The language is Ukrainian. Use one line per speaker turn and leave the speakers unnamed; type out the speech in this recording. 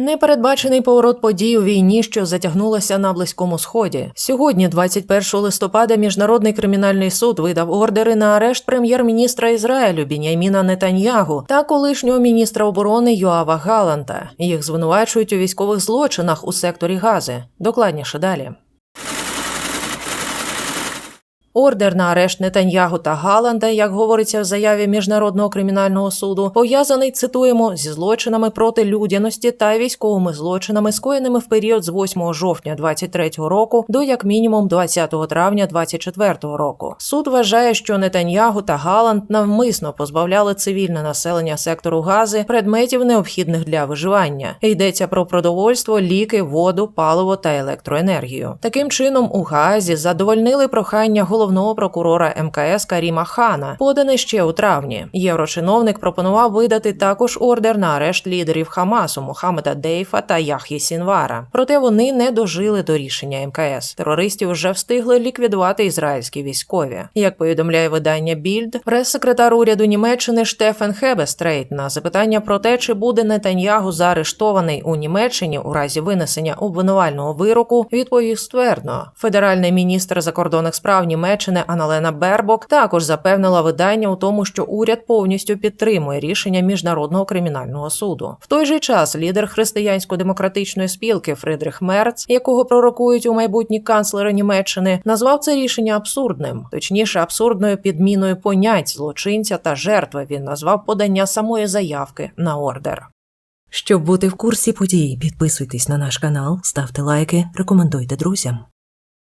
Непередбачений поворот подій у війні, що затягнулася на близькому сході. Сьогодні, 21 листопада, міжнародний кримінальний суд видав ордери на арешт прем'єр-міністра Ізраїлю Біняйміна Нетаньягу та колишнього міністра оборони Йоава Галанта. Їх звинувачують у військових злочинах у секторі Гази. Докладніше далі. Ордер на арешт Нетаньягу та Галанда, як говориться в заяві міжнародного кримінального суду, пов'язаний цитуємо зі злочинами проти людяності та військовими злочинами, скоєними в період з 8 жовтня 23 року до як мінімум 20 травня 24 року. Суд вважає, що Нетаньягу та Галанд навмисно позбавляли цивільне населення сектору Гази предметів необхідних для виживання. Йдеться про продовольство, ліки, воду, паливо та електроенергію. Таким чином у Газі задовольнили прохання головного прокурора МКС Каріма Хана, подане ще у травні. Єврочиновник пропонував видати також ордер на арешт лідерів Хамасу Мухаммеда Дейфа та Яхї Сінвара. Проте вони не дожили до рішення МКС. Терористів вже встигли ліквідувати ізраїльські військові. Як повідомляє видання Більд, прес-секретар уряду Німеччини Штефен Хебестрейт на запитання про те, чи буде Нетаньягу заарештований у Німеччині у разі винесення обвинувального вироку, відповів ствердно. Федеральний міністр закордонних справ Німеччини Аналена Бербок також запевнила видання у тому, що уряд повністю підтримує рішення міжнародного кримінального суду. В той же час лідер християнсько-демократичної спілки Фридрих Мерц, якого пророкують у майбутні канцлери Німеччини, назвав це рішення абсурдним, точніше, абсурдною підміною понять злочинця та жертви. Він назвав подання самої заявки на ордер. Щоб бути в курсі подій, підписуйтесь на наш канал, ставте лайки, рекомендуйте друзям.